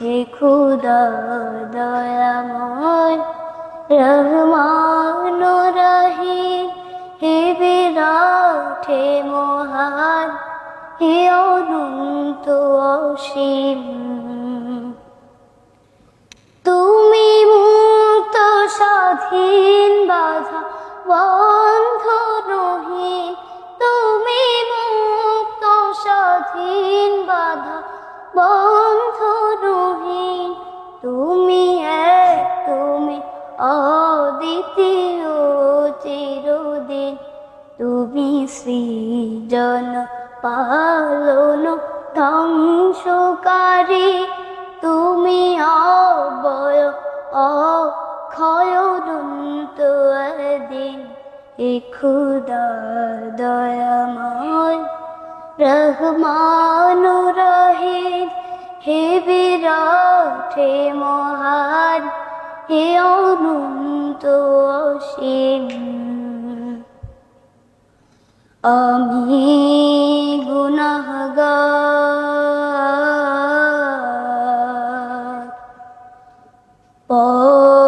হে দয়াময়, রহমান রহিম, হে বিরাট, হে মহান, হে অনন্ত অসীম। তুমি মুক্ত, স্বাধীন, বাধা বন্ধ রহিম। তুমি মুক্ত, স্বাধীন, বাধা বন্ধ তুমি সৃজন পালন ধ্বংসকারী, তুমি অবয় অক্ষয় দন্ত দিন এ দয়াময়। রহমান রহিম, হে বিরাট হে মহান, হে অনন্ত অসীম। আমি গুনাহগার। পথন্ধকার।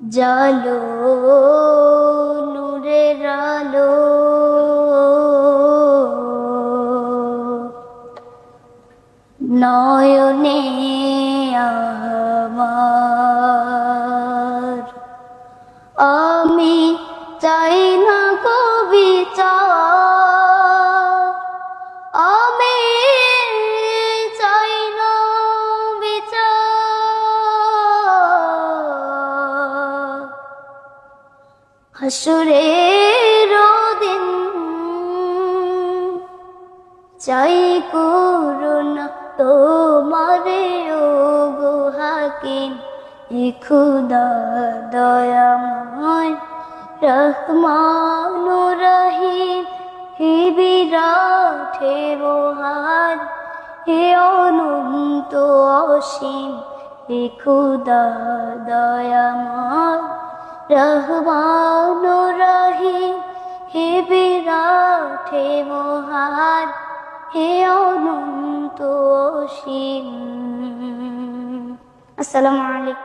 জালো নূরের আলো। নয়নে আমার আমি চাই না কবিতা আমি চাই না বিচার। হাসুরের দিন চাই করুণা তোমারে হে খুদা দয়াময় রহমান রহিম হে বিরাট হে মহান, হে অনন্ত অসীম, হে খুদা দয়াময় রহমান রহিম হে বিরাট হে মহান, হে অনন্ত অসীম। আসসালামু আলাইকুম।